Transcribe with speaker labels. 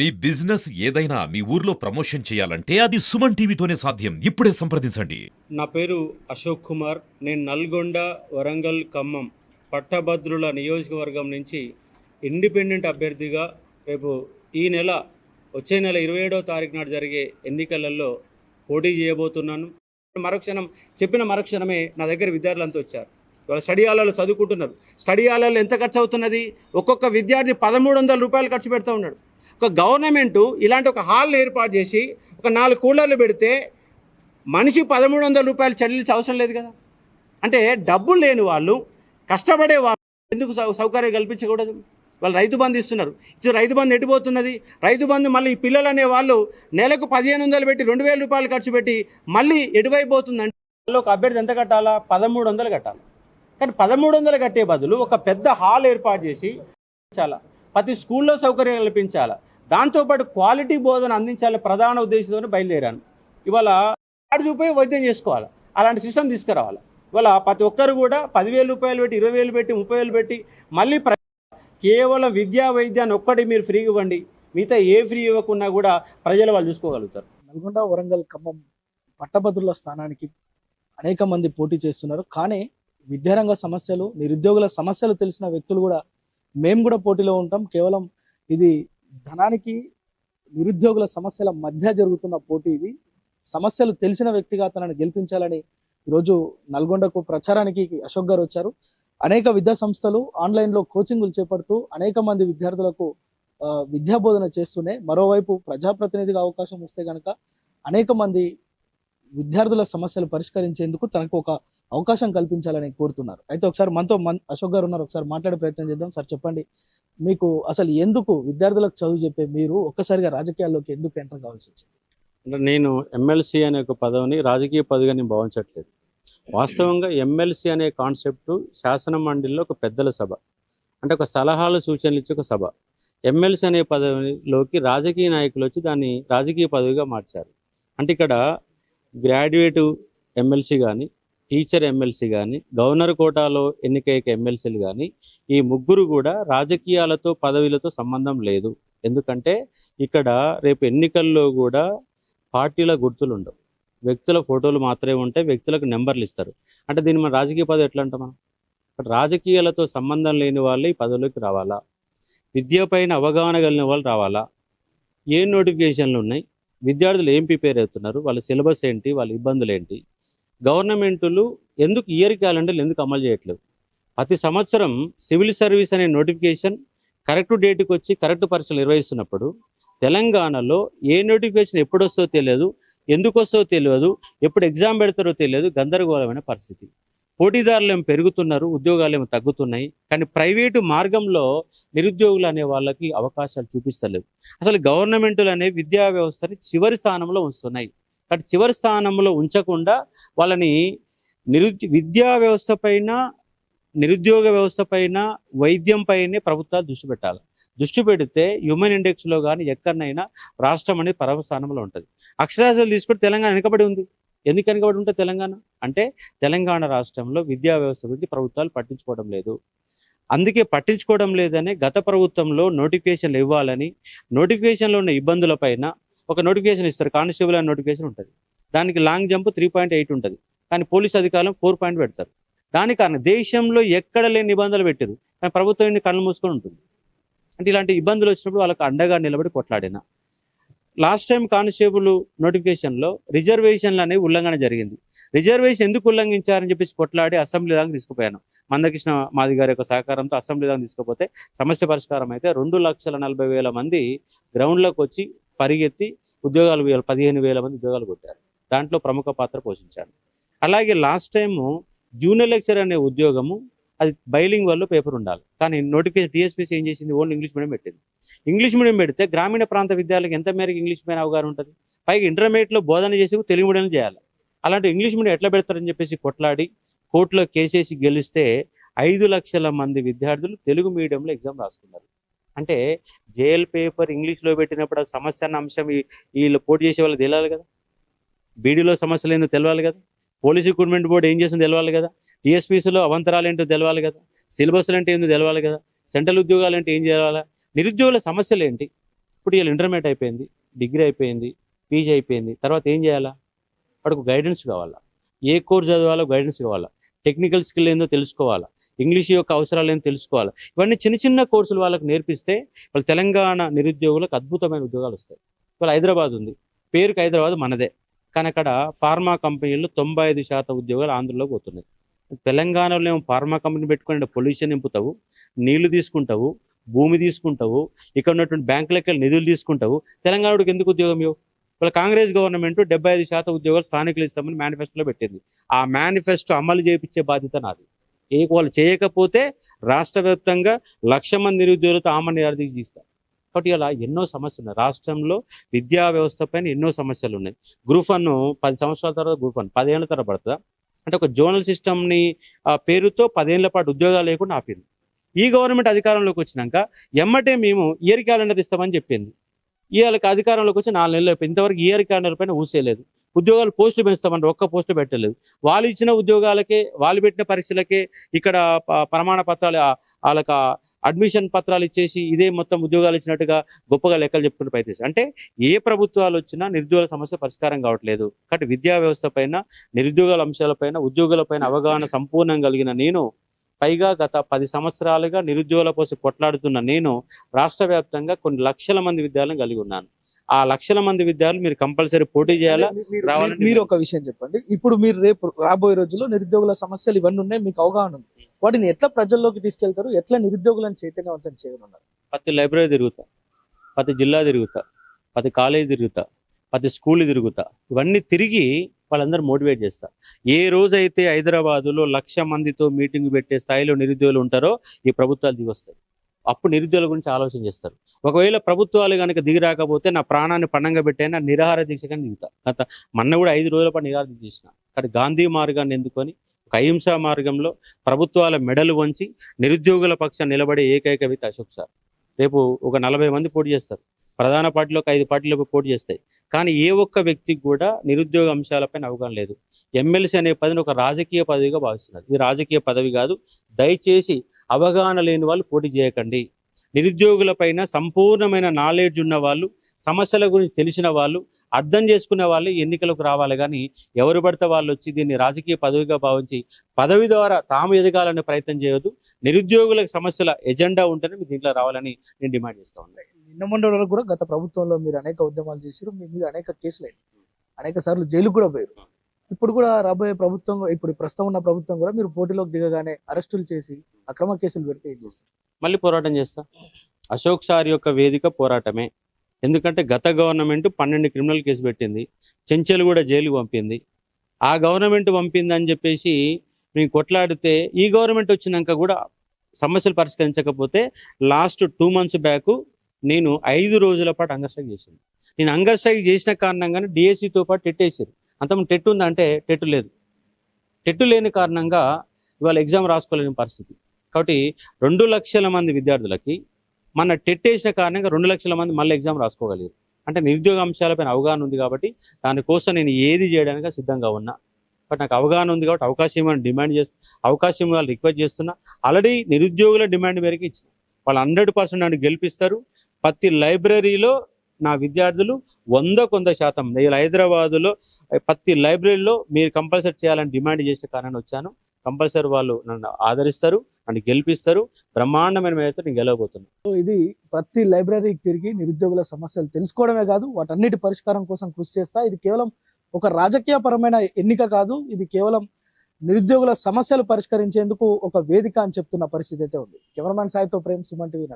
Speaker 1: మీ business ఏదైనా మీ ఊర్లో promotion చేయాలంటే అది సుమన్ టీవీతోనే సాధ్యం. ఇప్పుడే సంప్రదించండి.
Speaker 2: నా పేరు అశోక్ కుమార్. నేను నల్గొండ వరంగల్ ఖమ్మం పట్టభద్రుల నియోజకవర్గం నుంచి ఇండిపెండెంట్ అభ్యర్థిగా రేపు ఈ నెల వచ్చే నెల ఇరవై ఏడవ తారీఖు నాడు జరిగే ఎన్నికలలో పోటీ చేయబోతున్నాను. మరక్షణం చెప్పిన మరక్షణమే నా దగ్గర విద్యార్థులంతా వచ్చారు. ఇవాళ స్టడీ హాలలో చదువుకుంటున్నారు. స్టడీ హాలలో ఎంత ఖర్చు అవుతున్నది ఒక్కొక్క విద్యార్థి పదమూడు వందల రూపాయలు ఖర్చు పెడతా ఉన్నాడు. ఒక గవర్నమెంటు ఇలాంటి ఒక హాల్ ఏర్పాటు చేసి ఒక నాలుగు కూలర్లు పెడితే మనిషి పదమూడు వందల రూపాయలు చెల్లించే అవసరం లేదు కదా? అంటే డబ్బులు లేని వాళ్ళు కష్టపడే వాళ్ళు ఎందుకు సౌ సౌకర్యం కల్పించకూడదు? వాళ్ళు రైతు బంధు ఇస్తున్నారు. ఇచ్చి రైతు బంధు ఎట్టిపోతున్నది రైతు బంధు మళ్ళీ ఈ పిల్లలు అనే వాళ్ళు నెలకు పదిహేను వందలు పెట్టి రెండు వేల రూపాయలు ఖర్చు పెట్టి మళ్ళీ ఎటువైపోతుందంటే వాళ్ళు ఒక అభ్యర్థి ఎంత కట్టాలా? పదమూడు వందలు కట్టాలి. కానీ పదమూడు వందలు కట్టే బదులు ఒక పెద్ద హాల్ ఏర్పాటు చేసి చాలా ప్రతి స్కూల్లో సౌకర్యం కల్పించాలా? దాంతోపాటు క్వాలిటీ బోధన అందించాలని ప్రధాన ఉద్దేశంతో బయలుదేరాను. ఇవాళ కార్డు చూపి వైద్యం చేసుకోవాలి. అలాంటి సిస్టమ్ తీసుకురావాలి. ఇవాళ ప్రతి ఒక్కరు కూడా పదివేల రూపాయలు పెట్టి ఇరవై వేలు పెట్టి ముప్పై వేలు పెట్టి మళ్ళీ ప్ర- కేవలం విద్యా వైద్యాన్ని ఒక్కటి మీరు ఫ్రీ ఇవ్వండి. మిగతా ఏ ఫ్రీ ఇవ్వకున్నా కూడా ప్రజలు వాళ్ళు చూసుకోగలుగుతారు.
Speaker 3: నల్గొండ వరంగల్ ఖమ్మం పట్టభద్రుల స్థానానికి అనేక మంది పోటీ చేస్తున్నారు. కానీ విద్యారంగ సమస్యలు నిరుద్యోగుల సమస్యలు తెలిసిన వ్యక్తులు కూడా మేము కూడా పోటీలో ఉంటాం. కేవలం ఇది ధనానికి నిరుద్యోగుల సమస్యల మధ్య జరుగుతున్న పోటీ ఇది. సమస్యలు తెలిసిన వ్యక్తిగా తనని గెలిపించాలని ఈరోజు నల్గొండకు ప్రచారానికి అశోక్ గారు వచ్చారు. అనేక విద్యా సంస్థలు ఆన్లైన్లో కోచింగ్లు చేపడుతూ అనేక మంది విద్యార్థులకు విద్యాబోధన విద్యా బోధన చేస్తూనే మరోవైపు ప్రజాప్రతినిధిగా అవకాశం వస్తే గనక అనేక మంది విద్యార్థుల సమస్యలు పరిష్కరించేందుకు తనకు ఒక అవకాశం కల్పించాలని కోరుతున్నారు. అయితే ఒకసారి మనతో మన్ అశోక్ గారు ఉన్నారు. ఒకసారి మాట్లాడే ప్రయత్నం చేద్దాం. సార్ చెప్పండి. మీకు అసలు ఎందుకు విద్యార్థులకు చదువు చెప్పే మీరు ఒక్కసారిగా రాజకీయాల్లోకి ఎందుకు ఎంటర్ కావాల్సి వచ్చింది?
Speaker 2: అంటే నేను ఎమ్మెల్సీ అనే ఒక పదవిని రాజకీయ పదవిగా నేను భావించట్లేదు. వాస్తవంగా ఎమ్మెల్సీ అనే కాన్సెప్ట్ శాసన మండలిలో ఒక పెద్దల సభ. అంటే ఒక సలహాలు సూచనలు ఇచ్చే ఒక సభ. ఎమ్మెల్సీ అనే పదవిలోకి రాజకీయ నాయకులు వచ్చి దాన్ని రాజకీయ పదవిగా మార్చారు. అంటే ఇక్కడ గ్రాడ్యుయేట్ ఎమ్మెల్సీ కానీ టీచర్ ఎమ్మెల్సీ కానీ గవర్నర్ కోటాలో ఎన్నికయ్యే ఎమ్మెల్సీలు కానీ ఈ ముగ్గురు కూడా రాజకీయాలతో పదవులతో సంబంధం లేదు. ఎందుకంటే ఇక్కడ రేపు ఎన్నికల్లో కూడా పార్టీల గుర్తులు ఉండవు వ్యక్తుల ఫోటోలు మాత్రమే ఉంటాయి వ్యక్తులకు నెంబర్లు ఇస్తారు. అంటే దీన్ని మన రాజకీయ పదవి ఎట్లా అంటాం మనం? రాజకీయాలతో సంబంధం లేని వాళ్ళు ఈ పదవిలోకి రావాలా? విద్య పైన అవగాహన కలిగిన వాళ్ళు రావాలా? ఏ నోటిఫికేషన్లు ఉన్నాయి? విద్యార్థులు ఏం ప్రిపేర్ అవుతున్నారు? వాళ్ళ సిలబస్ ఏంటి? వాళ్ళ ఇబ్బందులు ఏంటి? గవర్నమెంట్లు ఎందుకు ఇయర్ క్యాలెండర్లు ఎందుకు అమలు చేయట్లేదు? ప్రతి సంవత్సరం సివిల్ సర్వీస్ అనే నోటిఫికేషన్ కరెక్ట్ డేట్కి వచ్చి కరెక్ట్ పరీక్షలు నిర్వహిస్తున్నప్పుడు తెలంగాణలో ఏ నోటిఫికేషన్ ఎప్పుడు తెలియదు ఎందుకు వస్తుందో తెలియదు ఎప్పుడు ఎగ్జామ్ పెడతారో తెలియదు గందరగోళమైన పరిస్థితి. పోటీదారులు ఏమో పెరుగుతున్నారు ఉద్యోగాలు ఏమో తగ్గుతున్నాయి కానీ ప్రైవేటు మార్గంలో నిరుద్యోగులు అనే వాళ్ళకి అవకాశాలు చూపిస్తలేవు. అసలు గవర్నమెంట్లు అనే విద్యా వ్యవస్థని చివరి స్థానంలో ఉంచుతున్నాయి. కాబట్టి చివరి స్థానంలో ఉంచకుండా వాళ్ళని నిరు విద్యా వ్యవస్థ పైన నిరుద్యోగ వ్యవస్థ పైన వైద్యం పైనే ప్రభుత్వాలు దృష్టి పెట్టాలి. దృష్టి పెడితే హ్యూమన్ ఇండెక్స్లో కానీ ఎక్కడనైనా రాష్ట్రం అనేది పరమ స్థానంలో ఉంటుంది. అక్షరాస్యాలు తీసుకుంటే తెలంగాణ వెనుకబడి ఉంది. ఎందుకు వెనుకబడి ఉంటే తెలంగాణ? అంటే తెలంగాణ రాష్ట్రంలో విద్యా వ్యవస్థ గురించి ప్రభుత్వాలు పట్టించుకోవడం లేదు. అందుకే పట్టించుకోవడం లేదని గత ప్రభుత్వంలో నోటిఫికేషన్లు ఇవ్వాలని నోటిఫికేషన్లో ఉన్న ఇబ్బందులపైన ఒక నోటిఫికేషన్ ఇస్తారు. కానిస్టేబుల్ అనే నోటిఫికేషన్ ఉంటుంది. దానికి long jump three point eight ఉంటుంది. కానీ పోలీస్ అధికారులు ఫోర్ పాయింట్ పెడతారు. దాని కారణం దేశంలో ఎక్కడ లేని నిబంధనలు పెట్టారు కానీ ప్రభుత్వం కళ్ళు మూసుకొని ఉంటుంది. అంటే ఇలాంటి ఇబ్బందులు వచ్చినప్పుడు వాళ్ళకి అండగా నిలబడి కొట్లాడిన. లాస్ట్ టైం కానిస్టేబుల్ నోటిఫికేషన్లో రిజర్వేషన్లు అనేవి ఉల్లంఘన జరిగింది. రిజర్వేషన్ ఎందుకు ఉల్లంఘించారని చెప్పేసి కొట్లాడి అసెంబ్లీ దాకా తీసుకుపోయాను. మందకృష్ణ మాది గారి యొక్క సహకారంతో అసెంబ్లీ దాకా తీసుకుపోతే సమస్య పరిష్కారం అయితే రెండు లక్షల నలభై వేల మంది గ్రౌండ్లోకి వచ్చి పరిగెత్తి ఉద్యోగాలు వేల పదిహేను వేల మంది ఉద్యోగాలు కొట్టారు. దాంట్లో ప్రముఖ పాత్ర పోషించాను అలాగే లాస్ట్ టైము జూనియర్ లెక్చర్ అనే ఉద్యోగము అది బైలింగ్ వల్ల పేపర్ ఉండాలి. కానీ నోటిఫికేషన్ టీఎస్పీసీ ఏం చేసింది? ఓన్లీ ఇంగ్లీష్ మీడియం పెట్టింది. ఇంగ్లీష్ మీడియం పెడితే గ్రామీణ ప్రాంత విద్యాలకు ఎంత మేరకు ఇంగ్లీష్ మీద అవగాహన ఉంటుంది? పైగా ఇంటర్మీడియట్లో బోధన చేసి తెలుగు మీడియం చేయాలి. అలాంటి ఇంగ్లీష్ మీడియం ఎట్లా పెడతారని చెప్పేసి కొట్లాడి కోర్టులో కేసేసి గెలిస్తే ఐదు లక్షల మంది విద్యార్థులు తెలుగు మీడియంలో ఎగ్జామ్ రాసుకున్నారు. అంటే జేఎల్ పేపర్ ఇంగ్లీష్లో పెట్టినప్పుడు ఆ సమస్య అన్న అంశం వీళ్ళు పోటీ చేసే వాళ్ళు తెలియాలి కదా? బీడీలో సమస్యలు ఏందో తెలవాలి కదా? పోలీస్ రిక్రూట్మెంట్ బోర్డు ఏం చేసిందో తెలవాలి కదా? టీఎస్పీసీలో అవంతరాలు ఏంటో తెలవాలి కదా? సిలబస్లు అంటే ఏందో తెలవాలి కదా? సెంట్రల్ ఉద్యోగాలు అంటే ఏం చేయాలా నిరుద్యోగుల సమస్యలు ఏంటి? ఇప్పుడు వీళ్ళు ఇంటర్మీడియట్ అయిపోయింది డిగ్రీ అయిపోయింది పీజీ అయిపోయింది తర్వాత ఏం చేయాలా? వాడికి గైడెన్స్ కావాలా? ఏ కోర్స్ చదవాలో గైడెన్స్ కావాలా? టెక్నికల్ స్కిల్ ఏందో తెలుసుకోవాలా? ఇంగ్లీష్ యొక్క అవసరాలు ఏం తెలుసుకోవాలి? ఇవన్నీ చిన్న చిన్న కోర్సులు వాళ్ళకి నేర్పిస్తే వాళ్ళు తెలంగాణ నిరుద్యోగులకు అద్భుతమైన ఉద్యోగాలు వస్తాయి. ఇవాళ హైదరాబాద్ ఉంది. పేరుకి హైదరాబాద్ మనదే. కానీ అక్కడ ఫార్మా కంపెనీలు తొంభై ఐదు శాతం ఉద్యోగాలు ఆంధ్రలోకి పోతున్నాయి. తెలంగాణలో ఏమో ఫార్మా కంపెనీ పెట్టుకుని పొల్యూషన్ నింపుతావు నీళ్ళు తీసుకుంటావు భూమి తీసుకుంటావు ఇక్కడ ఉన్నటువంటి బ్యాంకులకి వెళ్ళి నిధులు తీసుకుంటావు. తెలంగాణకి ఎందుకు ఉద్యోగం ఇవ్వు ఇప్పుడు కాంగ్రెస్ గవర్నమెంట్ డెబ్బై ఐదు శాతం ఉద్యోగాలు స్థానికులు ఇస్తామని మేనిఫెస్టోలో పెట్టింది. ఆ మేనిఫెస్టో అమలు చేయించే బాధ్యత నాది. వాళ్ళు చేయకపోతే రాష్ట్ర వ్యాప్తంగా లక్ష మంది నిరుద్యోగులతో ఆమని అర్థికి తీస్తారు కాబట్టి ఇలా ఎన్నో సమస్యలు ఉన్నాయి. రాష్ట్రంలో విద్యా వ్యవస్థ పైన ఎన్నో సమస్యలు ఉన్నాయి. గ్రూప్ వన్ పది సంవత్సరాల తర్వాత గ్రూప్ వన్ పదేళ్ళ తర్వాత పడుతుందా? అంటే ఒక జోనల్ సిస్టమ్ని ఆ పేరుతో పదేళ్ళ పాటు ఉద్యోగాలు లేకుండా ఆపింది. ఈ గవర్నమెంట్ అధికారంలోకి వచ్చినాక ఎమ్మటే మేము ఇయర్ క్యాలెండర్ ఇస్తామని చెప్పింది. ఇవాళకి అధికారంలోకి వచ్చి నాలుగు నెలలు అయిపోయింది. ఇంతవరకు ఇయర్ క్యాలెండర్ పైన ఊసేయలేదు ఉద్యోగాలు పోస్టులు పెంచుతామని ఒక్క పోస్టు పెట్టలేదు. వాళ్ళు ఇచ్చిన ఉద్యోగాలకే వాళ్ళు పెట్టిన పరీక్షలకే ఇక్కడ ప- ప్రమాణ పత్రాలు వాళ్ళకి అడ్మిషన్ పత్రాలు ఇచ్చేసి ఇదే మొత్తం ఉద్యోగాలు ఇచ్చినట్టుగా గొప్పగా లెక్కలు చెప్పుకునే ప్రయత్నిస్తారు. అంటే ఏ ప్రభుత్వాలు వచ్చినా నిరుద్యోగ సమస్య పరిష్కారం కావట్లేదు. కాబట్టి విద్యా వ్యవస్థ పైన నిరుద్యోగాల అంశాలపైన ఉద్యోగులపైన అవగాహన సంపూర్ణంగా కలిగిన నేను పైగా గత పది సంవత్సరాలుగా నిరుద్యోగుల కోసం కొట్లాడుతున్న నేను రాష్ట్ర వ్యాప్తంగా కొన్ని లక్షల మంది విద్యార్థులను కలిగి ఉన్నాను. ఆ లక్షల మంది విద్యార్థులు మీరు కంపల్సరీ పోటీ చేయాలా?
Speaker 3: మీ- మీరు- ఒక విషయం చెప్పండి. ఇప్పుడు మీరు రేపు రాబోయే రోజుల్లో నిరుద్యోగుల సమస్యలు ఇవన్నీ ఉన్నాయి మీకు అవగాహన ఉంది. వాటిని ఎట్లా ప్రజల్లోకి తీసుకెళ్తారు? ఎట్లా నిరుద్యోగులను చైతన్యవంతం చేయనున్నారు
Speaker 2: ప్రతి లైబ్రరీ తిరుగుతా ప్రతి జిల్లా తిరుగుతా ప్రతి కాలేజీ తిరుగుతా ప్రతి స్కూల్ తిరుగుతా. ఇవన్నీ తిరిగి వాళ్ళందరూ మోటివేట్ చేస్తా. ఏ రోజైతే హైదరాబాదులో లక్ష మందితో మీటింగ్ పెట్టే స్థాయిలో నిరుద్యోగులు ఉంటారో ఈ ప్రభుత్వాలు దిగొస్తాయి. అప్పుడు నిరుద్యోగుల గురించి ఆలోచన చేస్తారు. ఒకవేళ ప్రభుత్వాలు కనుక దిగి రాకపోతే నా ప్రాణాన్ని పణంగా పెట్టైనా నిరాహార దీక్ష కానీ దిగుతా. గత మొన్న కూడా ఐదు రోజుల పాటు నిరాహార దీక్ష చేసిన. గాంధీ మార్గాన్ని ఎందుకొని? ఒక అహింసా మార్గంలో ప్రభుత్వాల మెడలు వంచి నిరుద్యోగుల పక్షాన్ని నిలబడే ఏకైక వ్యక్తి అశోక్ సార్. రేపు ఒక నలభై మంది పోటీ చేస్తారు. ప్రధాన పార్టీలో ఒక ఐదు పార్టీలకు పోటీ చేస్తాయి. కానీ ఏ ఒక్క వ్యక్తికి కూడా నిరుద్యోగ అంశాలపైన అవగాహన లేదు. ఎమ్మెల్సీ అనే పదవిని ఒక రాజకీయ పదవిగా భావిస్తున్నారు. ఇది రాజకీయ పదవి కాదు. దయచేసి అవగాహన లేని వాళ్ళు పోటీ చేయకండి. నిరుద్యోగులపైన సంపూర్ణమైన నాలెడ్జ్ ఉన్న వాళ్ళు సమస్యల గురించి తెలిసిన వాళ్ళు అర్థం చేసుకునే వాళ్ళు ఎన్నికలకు రావాలి. కానీ ఎవరు పడితే వాళ్ళు వచ్చి దీన్ని రాజకీయ పదవిగా భావించి పదవి ద్వారా తాము ఎదగాలనే ప్రయత్నం చేయొద్దు. నిరుద్యోగులకు సమస్యల ఎజెండా ఉంటేనే మీ దీంట్లో రావాలని నేను డిమాండ్ చేస్తా ఉన్నాను
Speaker 3: నిన్న మొన్నటి వరకు కూడా గత ప్రభుత్వంలో మీరు అనేక ఉద్యమాలు చేశారు మీ మీద అనేక కేసులు అనేక సార్లు జైలుకు కూడా పోయారు. ఇప్పుడు కూడా రాబోయే ప్రభుత్వం ఇప్పుడు ప్రస్తుతం ఉన్న ప్రభుత్వం కూడా మీరు పోటీలోకి దిగగానే అరెస్టులు చేసి అక్రమ కేసులు పెడితే ఏం చేస్తారు?
Speaker 2: మళ్ళీ పోరాటం చేస్తా? అశోక్ సార్ యొక్క వేదిక పోరాటమే. ఎందుకంటే గత గవర్నమెంట్ పన్నెండు క్రిమినల్ కేసు పెట్టింది. చెంచెలు కూడా జైలు పంపింది. ఆ గవర్నమెంట్ పంపింది అని చెప్పేసి మేము కొట్లాడితే ఈ గవర్నమెంట్ వచ్చినాక కూడా సమస్యలు పరిష్కరించకపోతే లాస్ట్ టూ మంత్స్ బ్యాక్ నేను ఐదు రోజుల పాటు అంగస్ట్రైక్ చేసింది. నేను అంగస్ట్రైక్ చేసిన కారణంగానే డిఎస్సితో పాటు ఎట్టేసారు అంతకుముందు టెట్ ఉందంటే టెట్ లేదు. టెట్ లేని కారణంగా ఇవాళ ఎగ్జామ్ రాసుకోలేని పరిస్థితి. కాబట్టి రెండు లక్షల మంది విద్యార్థులకి మన టెట్ వేసిన కారణంగా రెండు లక్షల మంది మళ్ళీ ఎగ్జామ్ రాసుకోగలిగారు. అంటే నిరుద్యోగ అంశాలపైన అవగాహన ఉంది కాబట్టి దానికోసం నేను ఏది చేయడానికి సిద్ధంగా ఉన్నా. బట్ నాకు అవగాహన ఉంది కాబట్టి అవకాశం ఇవ్వని డిమాండ్ చేస్తు అవకాశం ఇవ్వాలి రిక్వెస్ట్ చేస్తున్నా ఆల్రెడీ నిరుద్యోగుల డిమాండ్ మేరకు ఇచ్చిన. వాళ్ళు హండ్రెడ్ పర్సెంట్ నన్ను గెలిపిస్తారు. ప్రతి లైబ్రరీలో నా విద్యార్థులు వంద కొంద శాతం నేను హైదరాబాదులో ప్రతి లైబ్రరీలో మీరు కంపల్సరీ చేయాలని డిమాండ్ చేసిన కారణం వచ్చాను. కంపల్సరీ వాళ్ళు నన్ను ఆదరిస్తారు నన్ను గెలిపిస్తారు. బ్రహ్మాండమైన మేరతో నేను గెలవబోతున్నాను.
Speaker 3: సో ఇది ప్రతి లైబ్రరీకి తిరిగి నిరుద్యోగుల సమస్యలు తెలుసుకోవడమే కాదు వాటన్నిటి పరిష్కారం కోసం కృషి చేస్తా. ఇది కేవలం ఒక రాజకీయ పరమైన ఎన్నిక కాదు ఇది కేవలం నిరుద్యోగుల సమస్యలు పరిష్కరించేందుకు ఒక వేదిక అని చెప్తున్న పరిస్థితి అయితే ఉంది. కెమెరామ్యాన్ సాయితో ప్రేమ్ సుమన్ టీవీ